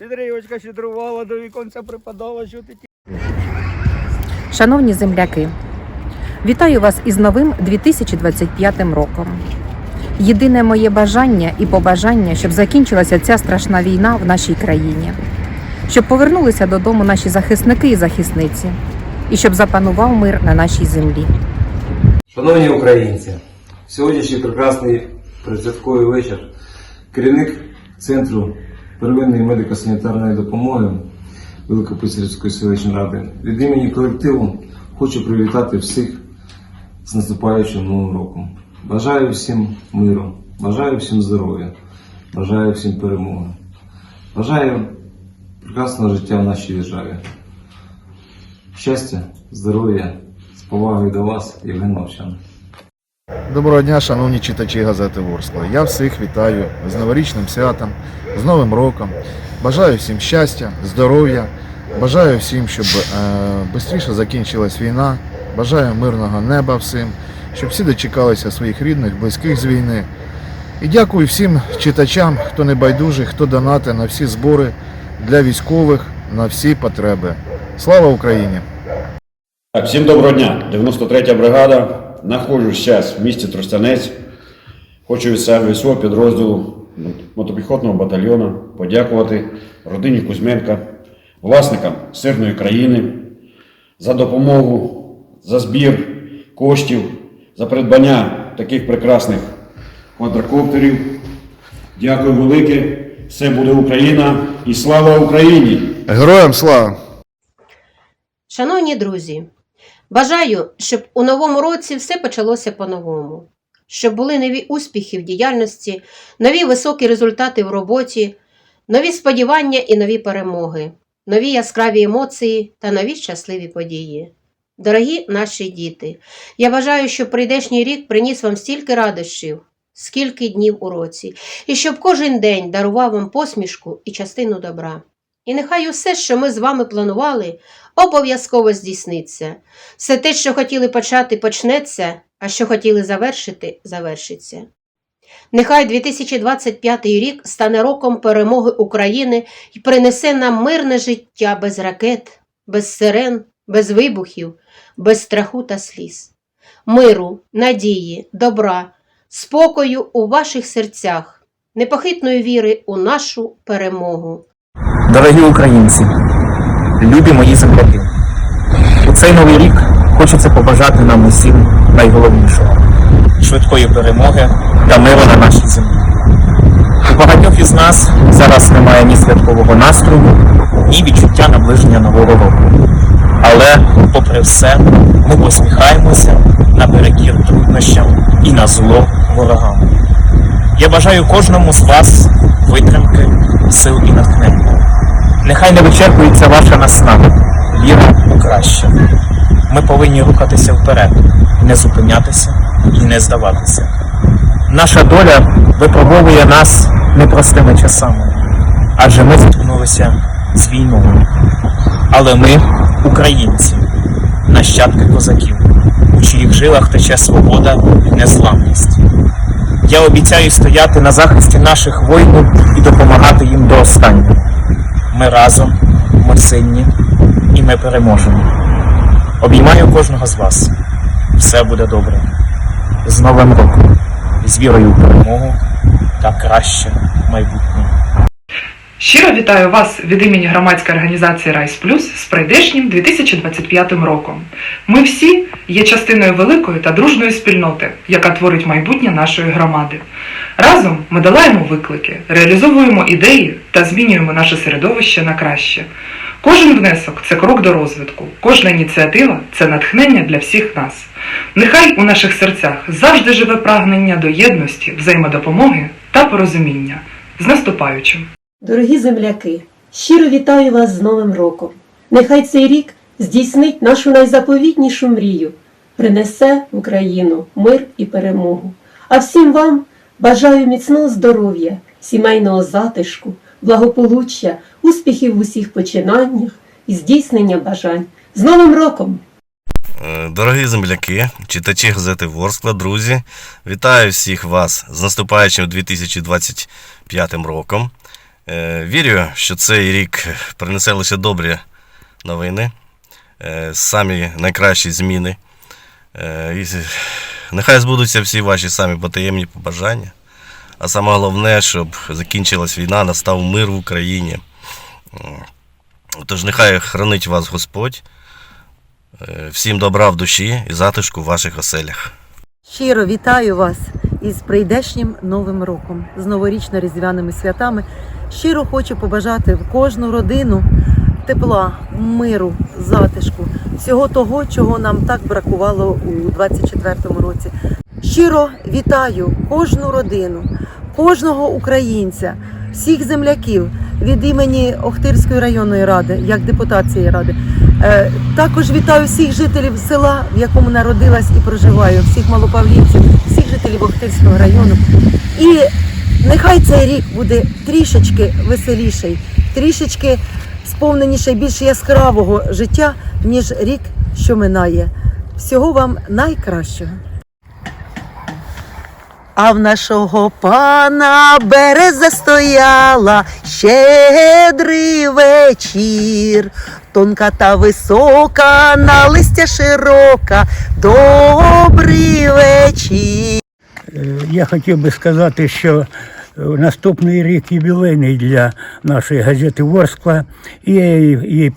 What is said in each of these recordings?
Щедрівочка щедрувала, до віконця припадала, що ти ті. Шановні земляки, вітаю вас із новим 2025 роком. Єдине моє бажання і побажання, щоб закінчилася ця страшна війна в нашій країні, щоб повернулися додому наші захисники і захисниці, і щоб запанував мир на нашій землі. Шановні українці, сьогоднішній прекрасний предсвятковий вечір керівник Центру первинної медико-санітарної допомоги Великописарівської селищної ради від імені колективу хочу привітати всіх з наступаючим новим роком. Бажаю всім миру, бажаю всім здоров'я, бажаю всім перемоги. Бажаю прекрасного життя в нашій державі. Щастя, здоров'я, з повагою до вас, Євген Мовчан. Доброго дня, шановні читачі газети Ворскла. Я всіх вітаю з новорічним святом, з Новим роком. Бажаю всім щастя, здоров'я. Бажаю всім, щоб е, швидше закінчилась війна. Бажаю мирного неба всім, щоб всі дочекалися своїх рідних, близьких з війни. І дякую всім читачам, хто не байдужий, хто донати на всі збори для військових, на всі потреби. Слава Україні! Так, всім доброго дня. 93-я бригада. Знаходжусь зараз в місті Тростянець. Хочу від себе від свого підрозділу мотопіхотного батальйону подякувати родині Кузьменка, власникам сирної країни за допомогу, за збір коштів, за придбання таких прекрасних квадрокоптерів. Дякую велике. Все буде Україна і слава Україні! Героям слава! Шановні друзі, бажаю, щоб у новому році все почалося по-новому, щоб були нові успіхи в діяльності, нові високі результати в роботі, нові сподівання і нові перемоги, нові яскраві емоції та нові щасливі події. Дорогі наші діти, я бажаю, щоб прийдешній рік приніс вам стільки радощів, скільки днів у році, і щоб кожен день дарував вам посмішку і частину добра. І нехай усе, що ми з вами планували, обов'язково здійсниться. Все те, що хотіли почати, почнеться, а що хотіли завершити, завершиться. Нехай 2025 рік стане роком перемоги України і принесе нам мирне життя без ракет, без сирен, без вибухів, без страху та сліз. Миру, надії, добра, спокою у ваших серцях, непохитної віри у нашу перемогу. Дорогі українці, любі мої земляки, у цей новий рік хочеться побажати нам усім найголовнішого швидкої перемоги та миру на нашій землі. У багатьох із нас зараз немає ні святкового настрою, ні відчуття наближення нового року. Але, попри все, ми посміхаємося наперекір труднощам і на зло ворогам. Я бажаю кожному з вас витримки, сил і натхнення. Нехай не вичерпується ваша наснага, віра у краще. Ми повинні рухатися вперед, не зупинятися і не здаватися. Наша доля випробовує нас непростими часами, адже ми зіткнулися з війною. Але ми українці, нащадки козаків, у чиїх жилах тече свобода і незламність. Я обіцяю стояти на захисті наших воїнів і допомагати їм до останнього. Ми разом, ми сильні і ми переможемо. Обіймаю кожного з вас. Все буде добре. З Новим роком, з вірою в перемогу та краще майбутнє. Щиро вітаю вас від імені громадської організації Райс Плюс з прийдешнім 2025 роком. Ми всі є частиною великої та дружної спільноти, яка творить майбутнє нашої громади. Разом ми долаємо виклики, реалізовуємо ідеї та змінюємо наше середовище на краще. Кожен внесок це крок до розвитку, кожна ініціатива це натхнення для всіх нас. Нехай у наших серцях завжди живе прагнення до єдності, взаємодопомоги та порозуміння. З наступаючим! Дорогі земляки, щиро вітаю вас з Новим роком. Нехай цей рік здійснить нашу найзаповітнішу мрію, принесе в Україну мир і перемогу. А всім вам бажаю міцного здоров'я, сімейного затишку, благополуччя, успіхів в усіх починаннях і здійснення бажань. З Новим роком! Е, Дорогі земляки, читачі газети Ворскла, друзі, вітаю всіх вас з наступаючим 2025 роком. Е, Вірю, що цей рік принесе лише добрі новини, е, самі найкращі зміни. Е, І нехай збудуться всі ваші самі потаємні побажання. А саме головне, щоб закінчилась війна, настав мир в Україні. Тож нехай хранить вас Господь. Всім добра в душі і затишку в ваших оселях. Щиро вітаю вас із прийдешнім новим роком, з новорічно-різдвяними святами. Щиро хочу побажати в кожну родину тепла, миру, затишку, всього того, чого нам так бракувало у 24-му році. Щиро вітаю кожну родину, кожного українця, всіх земляків від імені Охтирської районної ради, як депутат цієї ради. Е, Також вітаю всіх жителів села, в якому народилась і проживаю, всіх малопавлівців, всіх жителів Охтирського району. І нехай цей рік буде трішечки веселіший, трішечки сповненіший більш яскравого життя, ніж рік, що минає. Всього вам найкращого. А в нашого пана береза стояла щедрий вечір, тонка та висока, на листя широка, добрий вечір. Е, Я хотів би сказати, що е, наступний рік ювілейний для нашої газети Ворскла. І я їй їй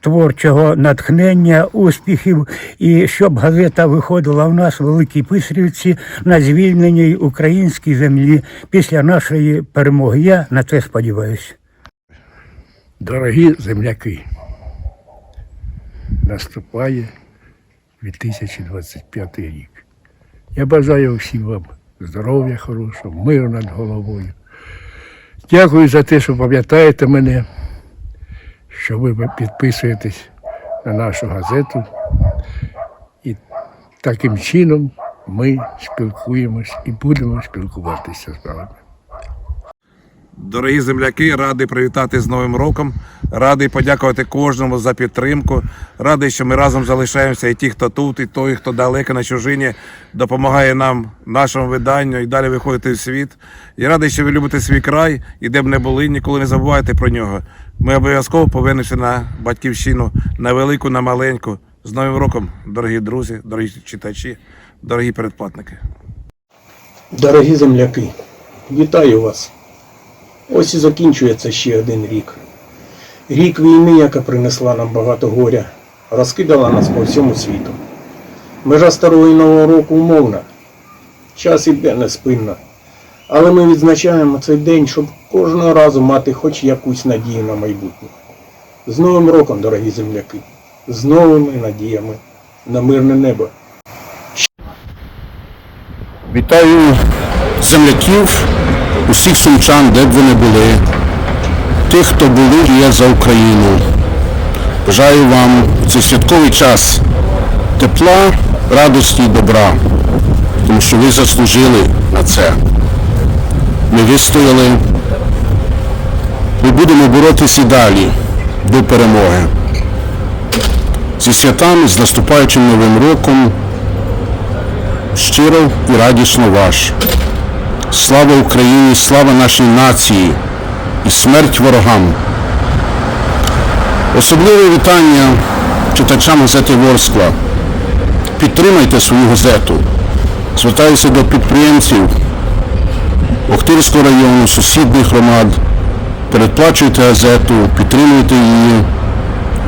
творчого натхнення, успіхів, і щоб газета виходила в нас в Великій Писарівці на звільненій українській землі після нашої перемоги. Я на це сподіваюся. Дорогі земляки, наступає 2025 рік. Я бажаю всім вам здоров'я хорошого, миру над головою. Дякую за те, що пам'ятаєте мене, що ви підписуєтесь на нашу газету. І таким чином ми спілкуємось і будемо спілкуватися з вами. Дорогі земляки, радий привітати з Новим роком. Радий подякувати кожному за підтримку. Радий, що ми разом залишаємося, і ті, хто тут, і той, хто далеко на чужині, допомагає нам, нашому виданню і далі виходити в світ. І радий, що ви любите свій край і де б не були, ніколи не забувайте про нього. Ми обов'язково повернемося на батьківщину, на велику, на маленьку. З Новим роком, дорогі друзі, дорогі читачі, дорогі передплатники. Дорогі земляки, вітаю вас! Ось і закінчується ще один рік. Рік війни, яка принесла нам багато горя, розкидала нас по всьому світу. Межа старого і нового року умовна. Час іде неспинно. Але ми відзначаємо цей день, щоб кожного разу мати хоч якусь надію на майбутнє. З Новим роком, дорогі земляки, з новими надіями на мирне небо. Вітаю земляків, усіх сумчан, де б вони були, тих, хто були і є за Україну. Бажаю вам в цей святковий час тепла, радості і добра, тому що ви заслужили на це. Ми вистояли, ми будемо боротися далі до перемоги. Зі святами, з наступаючим новим роком. Щиро і радісно ваш. Слава Україні, слава нашій нації і смерть ворогам. Особливе вітання читачам газети Ворскла. Підтримайте свою газету. Звертаюся до підприємців Охтирського району, сусідніх громад. Передплачуйте газету, підтримуйте її.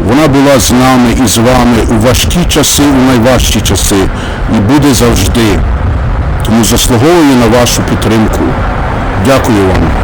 Вона була з нами і з вами у важкі часи, у найважчі часи і буде завжди. Тому заслуговую на вашу підтримку. Дякую вам.